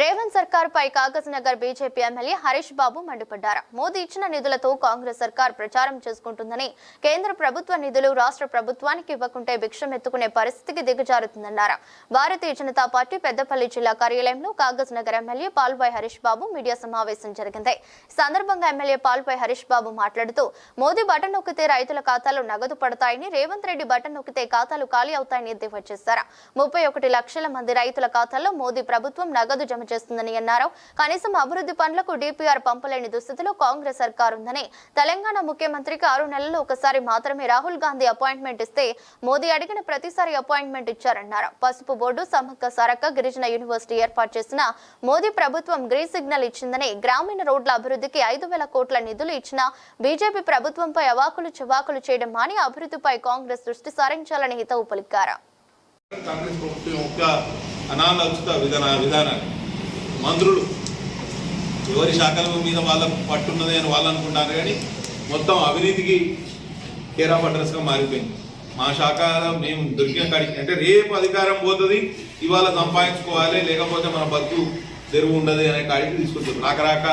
రేవంత్ సర్కార్ పై Kagaz Nagar BJP MLA Harish Babu మండిపడ్డారు. మోదీ ఇచ్చిన నిధులతో కాంగ్రెస్ సర్కార్ ప్రచారం చేసుకుంటుందని కేంద్ర ప్రభుత్వ నిధులు రాష్ట్ర ప్రభుత్వానికి ఇవ్వకుంటే భిక్షం ఎత్తుకునే పరిస్థితికి దిగజారుతుందన్నారు. భారతీయ జనతా పార్టీ పెద్దపల్లి జిల్లా కార్యాలయంలో కాగజ్ నగర్ ఎమ్మెల్యే పాల్పాయ్ హరీష్ బాబు మీడియా సమావేశం జరిగింది. ఈ సందర్భంగా ఎమ్మెల్యే పాల్పాయ్ హరీష్ బాబు మాట్లాడుతూ మోదీ బటన్ నొక్కితే రైతుల ఖాతాలో నగదు పడతాయని రేవంత్ రెడ్డి బటన్ నొక్కితే ఖాతాలు ఖాళీ అవుతాయని ఎద్దేవా చేశారు. ముప్పై ఒకటి లక్షల మంది రైతుల ఖాతాల్లో మోదీ ప్రభుత్వం నగదు జమ చేస్తుందని అన్నారు. కనీసం అభివృద్ధి పనులకు డిపిఆర్ పంపలేని దుస్థితిలో కాంగ్రెస్ సర్కార్ ఉందని తెలంగాణ ముఖ్యమంత్రికి ఆరు నెలల్లో ఒకసారి మాత్రమే రాహుల్ గాంధీ అపాయింట్మెంట్ ఇస్తే మోదీ అడిగిన ప్రతిసారి అపాయింట్మెంట్ ఇచ్చారన్నారు. పసుపు బోర్డు సమ్మక్క సారక్క గిరిజన యూనివర్సిటీ ఏర్పాటు చేసిన మోదీ ప్రభుత్వం గ్రీన్ సిగ్నల్ ఇచ్చిందని గ్రామీణ రోడ్ల అభివృద్ధికి ఐదు వేల కోట్ల నిధులు ఇచ్చిన బీజేపీ ప్రభుత్వంపై అవాకులు చవాకులు చేయడం మాని అభివృద్ధిపై కాంగ్రెస్ దృష్టి సారించాలని హితవు పలికారు. కాంగ్రెస్ ప్రభుత్వం యొక్క అనాలోచిత విధాన విధానాన్ని మంత్రులు. ఎవరి శాఖల మీద వాళ్ళకు పట్టున్నది అని వాళ్ళు అనుకుంటారు కానీ మొత్తం అవినీతికి కేర్ అడ్రస్గా మారిపోయింది. మా శాఖలో మేము దొరికిన కాడికి అంటే రేపు అధికారం పోతుంది ఇవాళ సంపాదించుకోవాలి లేకపోతే మన బతుకు తెరువు ఉండదు అనే కాడికి తీసుకొచ్చారు. రాక రాక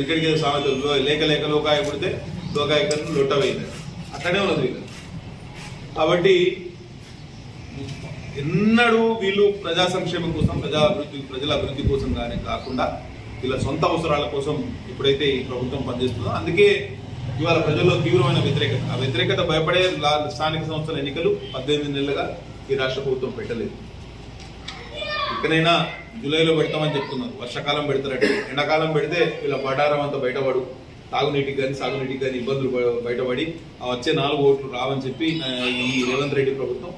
ఎక్కడికి సామెత లేక లేక లోకాయ పుడితే లోకాయ కన్నా లొట్టవైంది అట్లనే ఉన్నది. కాబట్టి ఎన్నడూ వీళ్ళు ప్రజా సంక్షేమం కోసం ప్రజా అభివృద్ధి ప్రజల అభివృద్ధి కోసం కానీ కాకుండా వీళ్ళ సొంత అవసరాల కోసం ఎప్పుడైతే ఈ ప్రభుత్వం పనిచేస్తుందో అందుకే ఇవాళ ప్రజల్లో తీవ్రమైన వ్యతిరేకత. ఆ వ్యతిరేకత భయపడే స్థానిక సంస్థల ఎన్నికలు పద్దెనిమిది నెలలుగా ఈ రాష్ట్ర ప్రభుత్వం పెట్టలేదు. ఎక్కడైనా జూలైలో పెడతామని చెప్తున్నారు. వర్షాకాలం పెడతారట ఎండాకాలం పెడితే వీళ్ళ బడారం అంతా బయటపడు. తాగునీటికి కానీ సాగునీటికి కానీ ఇబ్బందులు బయటపడి ఆ వచ్చే నాలుగు ఓట్లు రావని చెప్పి ఈ రేవంత్ రెడ్డి ప్రభుత్వం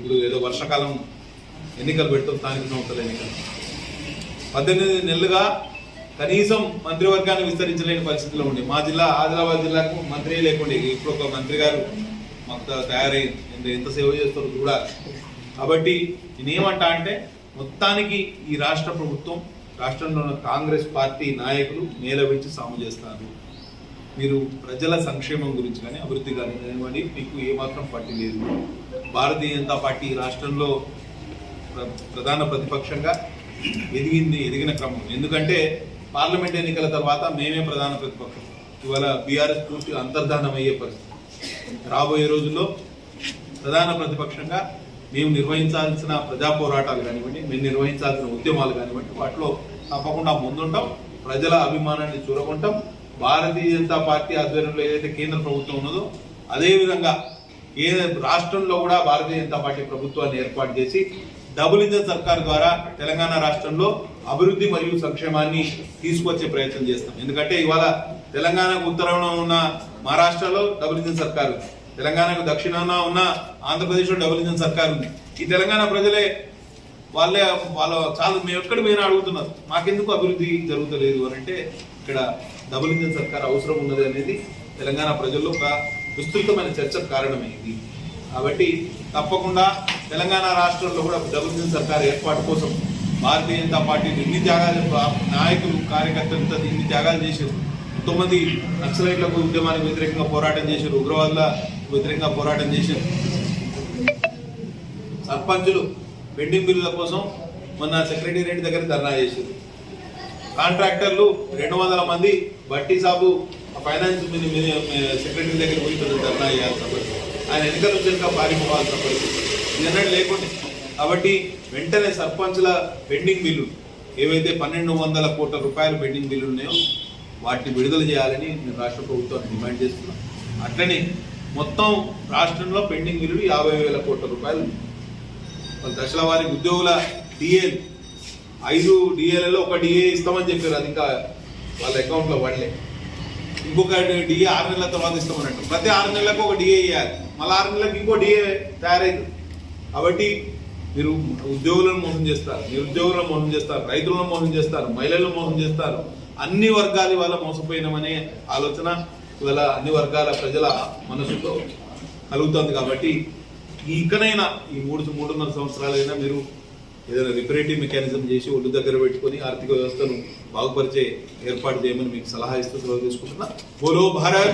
ఇప్పుడు ఏదో వర్షాకాలం ఎన్నికలు పెడతాం స్థానిక సంస్థల ఎన్నికలు. పద్దెనిమిది నెలలుగా కనీసం మంత్రివర్గాన్ని విస్తరించలేని పరిస్థితిలో ఉండే మా జిల్లా ఆదిలాబాద్ జిల్లాకు మంత్రి లేకుండే ఇప్పుడు ఒక మంత్రి గారు మాకు తయారైంది ఎంత- సేవ చేస్తారో కూడా కాబట్టి నేనేమంటా అంటే మొత్తానికి ఈ రాష్ట్ర ప్రభుత్వం రాష్ట్రంలో ఉన్న కాంగ్రెస్ పార్టీ నాయకులు మేలవించి సాము చేస్తారు. మీరు ప్రజల సంక్షేమం గురించి కానీ అభివృద్ధి కానీ కానివ్వండి మీకు ఏమాత్రం పట్టి లేదు. భారతీయ జనతా పార్టీ ఈ రాష్ట్రంలో ప్ర- ప్రధాన ప్రతిపక్షంగా ఎదిగింది ఎదిగిన క్రమం. ఎందుకంటే పార్లమెంట్ ఎన్నికల తర్వాత మేమే ప్రధాన ప్రతిపక్షం. ఇవాళ బీఆర్ఎస్ పూర్తి అంతర్ధానం అయ్యే పరిస్థితి. రాబోయే రోజుల్లో ప్రధాన ప్రతిపక్షంగా మేము నిర్వహించాల్సిన ప్రజా పోరాటాలు కానివ్వండి మేము నిర్వహించాల్సిన ఉద్యమాలు కానివ్వండి వాటిలో తప్పకుండా ముందుంటాం ప్రజల అభిమానాన్ని చూరగొంటాం భారతీయ జనతా పార్టీ ఆధ్వర్యంలో ఏదైతే కేంద్ర ప్రభుత్వం ఉన్నదో అదేవిధంగా ఏ రాష్ట్రంలో కూడా భారతీయ జనతా పార్టీ ప్రభుత్వాన్ని ఏర్పాటు చేసి డబుల్ ఇంజన్ సర్కార్ ద్వారా తెలంగాణ రాష్ట్రంలో అభివృద్ధి మరియు సంక్షేమాన్ని తీసుకొచ్చే ప్రయత్నం చేస్తాం. ఎందుకంటే ఇవాళ తెలంగాణకు ఉత్తరాన ఉన్న మహారాష్ట్రలో డబుల్ ఇంజన్ సర్కారు తెలంగాణకు దక్షిణాన ఉన్న ఆంధ్రప్రదేశ్లో డబుల్ ఇంజన్ సర్కారు ఉంది. ఈ తెలంగాణ ప్రజలే వాళ్ళే వాళ్ళ చాలా మేము ఎక్కడ మేము అడుగుతున్నారు మాకెందుకు అభివృద్ధి జరుగుతలేదు అని అంటే ఇక్కడ డబుల్ ఇంజన్ సర్కార్ అవసరం ఉన్నది అనేది తెలంగాణ ప్రజల్లో ఒక విస్తృతమైన చర్చకు కారణమైంది. కాబట్టి తప్పకుండా తెలంగాణ రాష్ట్రంలో కూడా డబుల్ ఇంజన్ సర్కార్ ఏర్పాటు కోసం భారతీయ జనతా పార్టీ ఎన్ని త్యాగాలు నాయకులు కార్యకర్తలతో ఇన్ని త్యాగాలు చేశారు. ఎంతోమంది నక్సలైట్లకు ఉద్యమానికి వ్యతిరేకంగా పోరాటం చేశారు ఉగ్రవాదుల వ్యతిరేకంగా పోరాటం చేశారు. సర్పంచులు పెండింగ్ బిల్లుల కోసం మొన్న సెక్రటేరియట్ దగ్గర ధర్నా చేశారు. కాంట్రాక్టర్లు రెండు వందల మంది బట్టి సాబు ఫైనాన్స్ సెక్రటరీ దగ్గర పోయి ధర్నా చేయాల్సిన పరిస్థితి. ఆయన ఎన్నికల నుంచి పారిపోవాల్సిన పరిస్థితి. ఇదన్నట్టు లేకుండా కాబట్టి వెంటనే సర్పంచ్ల పెండింగ్ బిల్లు ఏవైతే పన్నెండు వందల కోట్ల రూపాయల పెండింగ్ బిల్లు ఉన్నాయో వాటిని విడుదల చేయాలని నేను రాష్ట్ర ప్రభుత్వాన్ని డిమాండ్ చేస్తున్నాను. అట్లనే మొత్తం రాష్ట్రంలో పెండింగ్ బిల్లులు యాభై వేల కోట్ల రూపాయలు ఉన్నాయి. దశల వారి ఉద్యోగుల డిఏలు ఐదు డిఏలలో ఒక డిఏ ఇస్తామని చెప్పారు. అది ఇంకా వాళ్ళ అకౌంట్లో పడలే. ఇంకొక డిఏ ఆరు నెలల తర్వాత ఇస్తామన్నట్టు. ప్రతి ఆరు నెలలకు ఒక డిఏ ఇవ్వాలి మళ్ళీ ఆరు నెలలకు ఇంకో డిఏ తయారైంది. కాబట్టి మీరు ఉద్యోగులను మోసం చేస్తారు. నిరుద్యోగులను మోసం చేస్తారు. రైతులను మోసం చేస్తారు. మహిళలను మోసం చేస్తారు. అన్ని వర్గాల వాళ్ళ మోసపోయినామనే ఆలోచన ఇవాళ అన్ని వర్గాల ప్రజల మనసులో కలుగుతుంది. కాబట్టి ఇకనైనా ఈ మూడు మూడున్నర సంవత్సరాలైనా మీరు ఏదైనా రిపరేటివ్ మెకానిజం చేసి ఒడ్డు దగ్గర పెట్టుకొని ఆర్థిక వ్యవస్థను బాగుపరిచే ఏర్పాటు చేయమని మీకు సలహా ఇస్తూ సెలవు తీసుకుంటున్నా. బోలో భారత్!